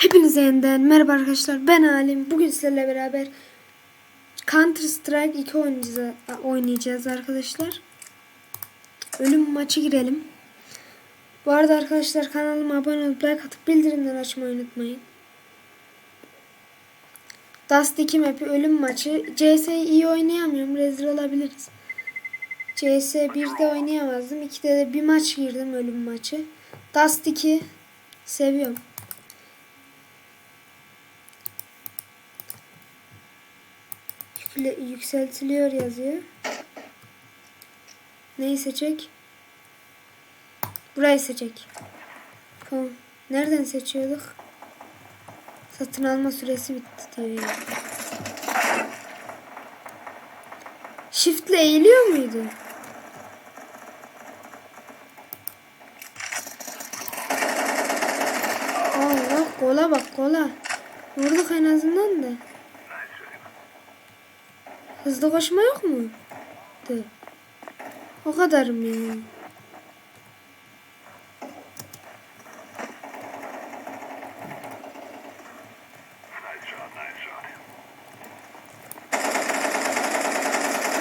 Hepinize yeniden merhaba arkadaşlar ben Alim. Bugün sizlerle beraber Counter Strike 2 oynayacağız, arkadaşlar. Ölüm maçı girelim. Bu arada arkadaşlar kanalıma abone olup like atıp bildirimleri açmayı unutmayın. Dust 2 map'i ölüm maçı. CS iyi oynayamıyorum. Rezil olabiliriz. CS 1'de oynayamazdım. 2'de de bir maç girdim ölüm maçı. Dust 2 seviyorum. Yükseltiliyor yazıyor. Neyi seçecek? Burayı seçecek. Tamam. Nereden seçiyorduk? Satın alma süresi bitti diyor ya. Shift'le eğiliyor muydu? Allah kola bak kola. Vurduk en azından da. Hızlı koşma yok mu? De. O kadar mı?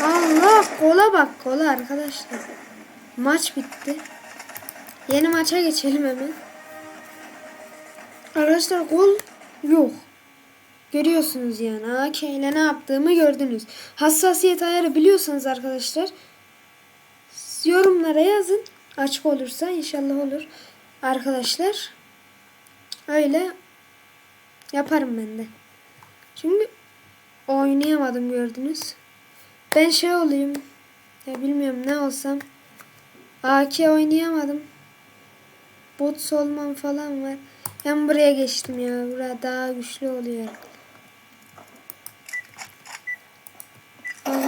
Allah kola bak kola arkadaşlar. Maç bitti. Yeni maça geçelim hemen. Arkadaşlar gol yok. Görüyorsunuz yani. AK ile ne yaptığımı gördünüz. Hassasiyet ayarı biliyorsanız arkadaşlar yorumlara yazın. Açık olursa inşallah olur. Arkadaşlar öyle yaparım ben de. Çünkü oynayamadım gördünüz. Ben şey olayım. Ya bilmiyorum ne olsam. AK oynayamadım. Bot solman falan var. Ben buraya geçtim ya. Buraya daha güçlü oluyor.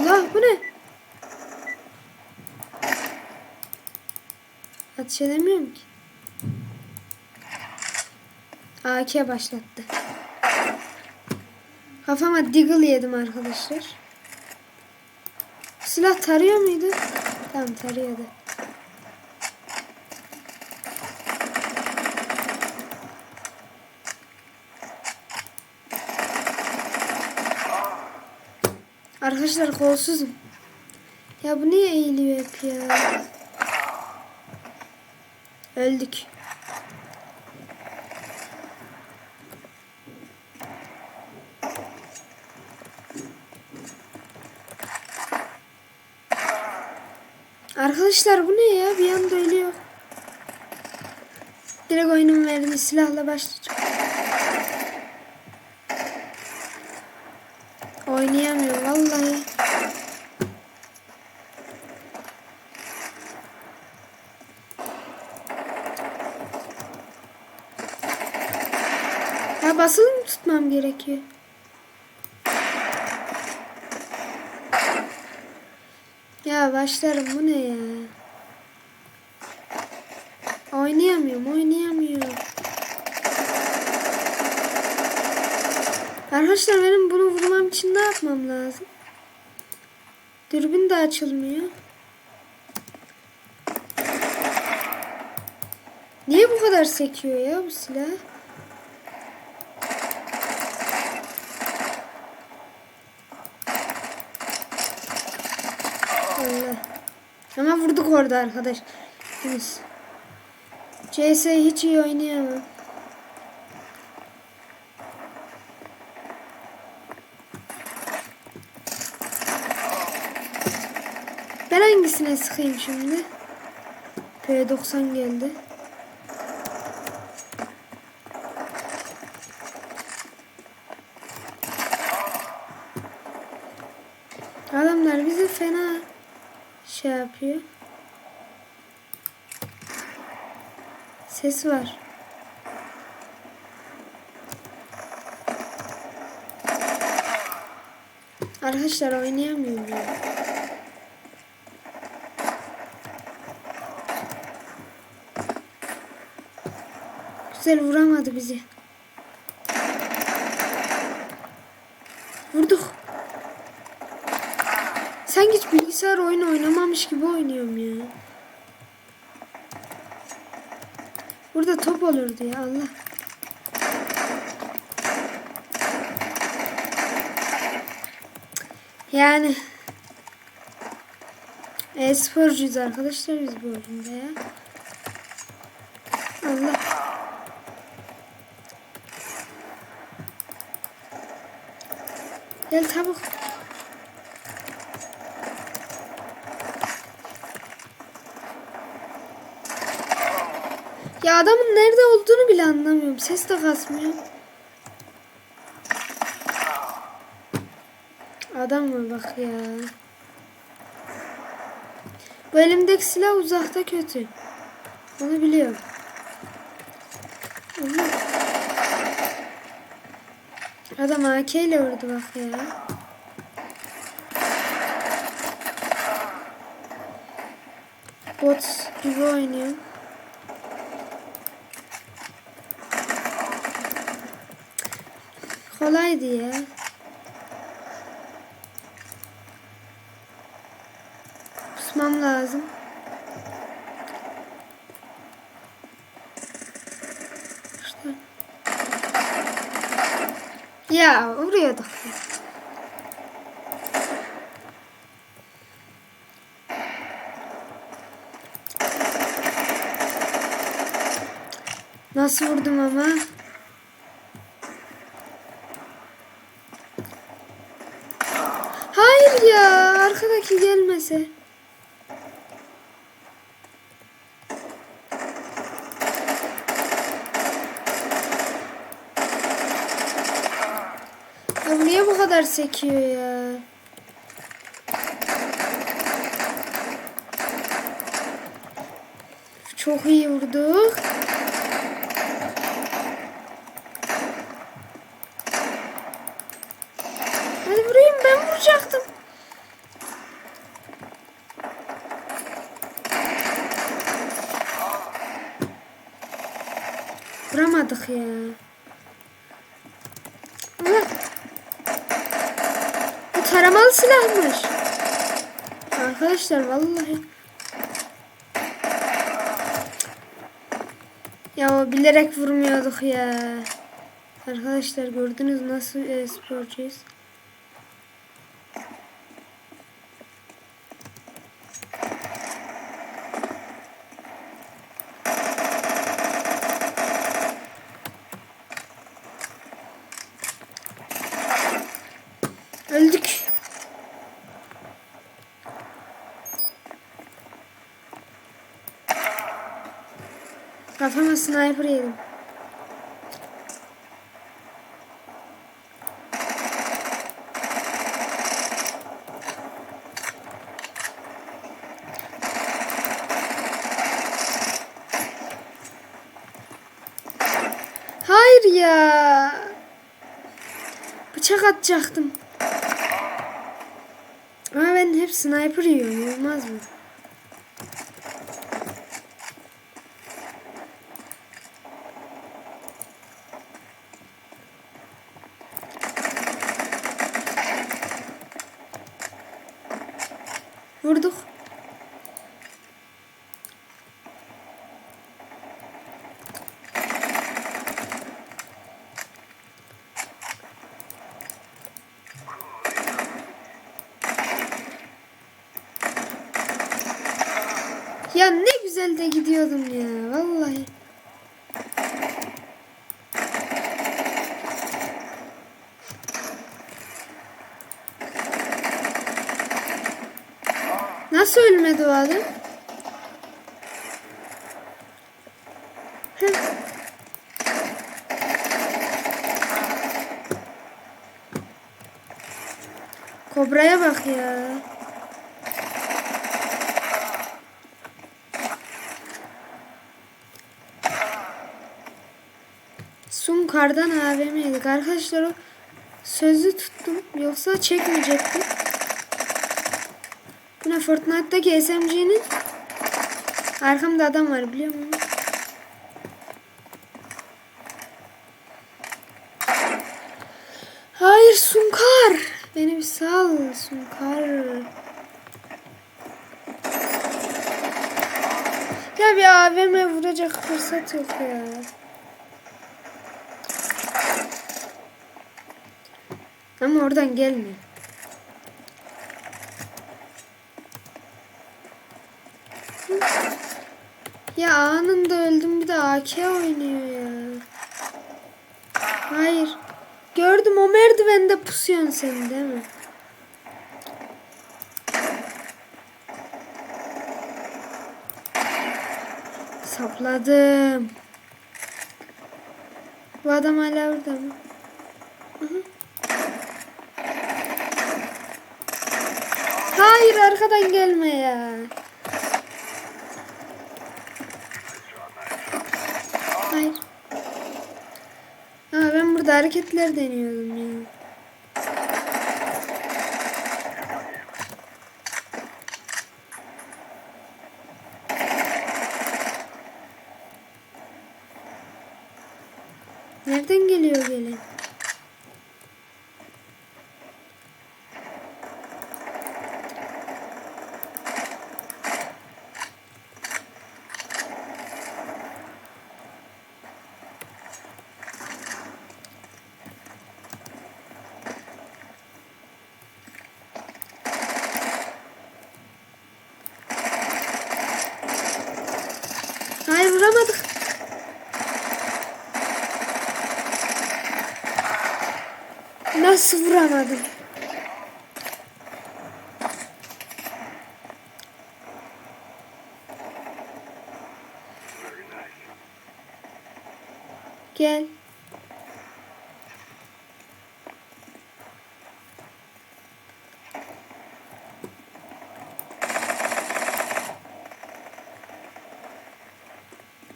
Allah bu ne? Ateş edemiyorum ki. AK başlattı. Kafama deagle yedim arkadaşlar. Silah tarıyor muydu? Tamam tarıyordu. Arkadaşlar kolsuzum. Ya bu niye eğiliyor hep ya? Öldük. Arkadaşlar bu ne ya? Bir anda ölüyor. Direkt oyunun verdiği silahla başlayacağım. Oynayamıyorum vallahi. Basılı mı tutmam gerekiyor? Ya başlarım bu ne ya? Oynayamıyorum, oynayamıyorum. Arkadaşlar benim bunu vurmam için ne yapmam lazım? Dürbün de açılmıyor. Niye bu kadar sekiyor ya bu silah? Allah. Ama vurduk orada arkadaş. Biz. CS hiç iyi oynayamam. Ben hangisine sıkayım şimdi? P90 geldi. Adamlar bizi fena şey yapıyor. Ses var. Arkadaşlar oynayamıyorum ya. Güzel vuramadı bizi. Vurduk. Sanki hiç bilgisayar oyunu oynamamış gibi oynuyorum ya. Burada top olurdu ya Allah. Yani e-sporcuyuz arkadaşlar biz bu oyunda ya. Allah. Gel çabuk. Adamın nerede olduğunu bile anlamıyorum. Ses de kasmıyor. Adam mı bak ya. Bu elimdeki silah uzakta kötü. Onu biliyorum. Adam AK ile vurdu bak ya. Bot gibi oynuyor. Kolaydı ya. Kusmam lazım. İşte. Ya oraya. Nasıl vurdum ama? Hayır ya arkadaki gelmese. Ya niye bu kadar sekiyor ya? Çok iyi vurduk. Vuramadık ya. Allah. Bu taramalı silahmış. Arkadaşlar vallahi. Ya bilerek vurmuyorduk ya. Arkadaşlar gördünüz nasıl e, sporcuyuz. Öldük. Kafama sniper yedim. Hayır ya. Bıçak atacaktım. Ama ben hep sniper yiyorum. Olmaz mı? Vurduk. Ya ne güzel de gidiyordum ya vallahi. Nasıl ölmedi o adam? Kobraya bak ya. Sunkar'dan AVM yedik. Arkadaşlar o sözü tuttum. Yoksa çekmeyecektim. Bu ne Fortnite'daki SMG'nin arkamda adam var biliyor musun? Hayır Sunkar. Beni bir sal Sunkar. Ya bir AVM vuracak fırsat yok ya. Ama oradan gelmiyor. Ya anında öldüm bir de AK oynuyor ya. Hayır. Gördüm o merdivende pusuyorsun sen değil mi? Sapladım. Bu adam hala orada mı? Hı -hı. Arkadan gelme ya. Hayır. Aa, ben burada hareketler deniyordum ya. Nereden geliyor gelen? Hayır vuramadık. Nasıl vuramadım? Gel.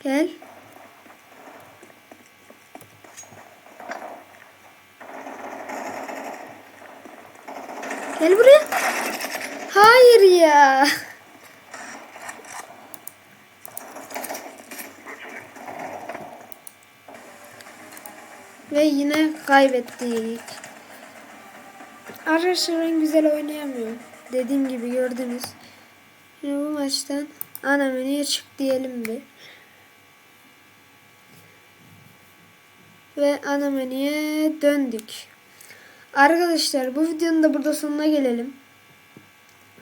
Gel. Gel buraya. Hayır Ve yine kaybettik. Arkadaşlar ben güzel oynayamıyorum. Dediğim gibi gördünüz. Şimdi bu maçtan ana menüye çık diyelim bir. Ve ana menüye döndük. Arkadaşlar bu videonun da burada sonuna gelelim.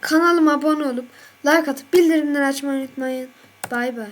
Kanalıma abone olup like atıp bildirimleri açmayı unutmayın. Bay bay.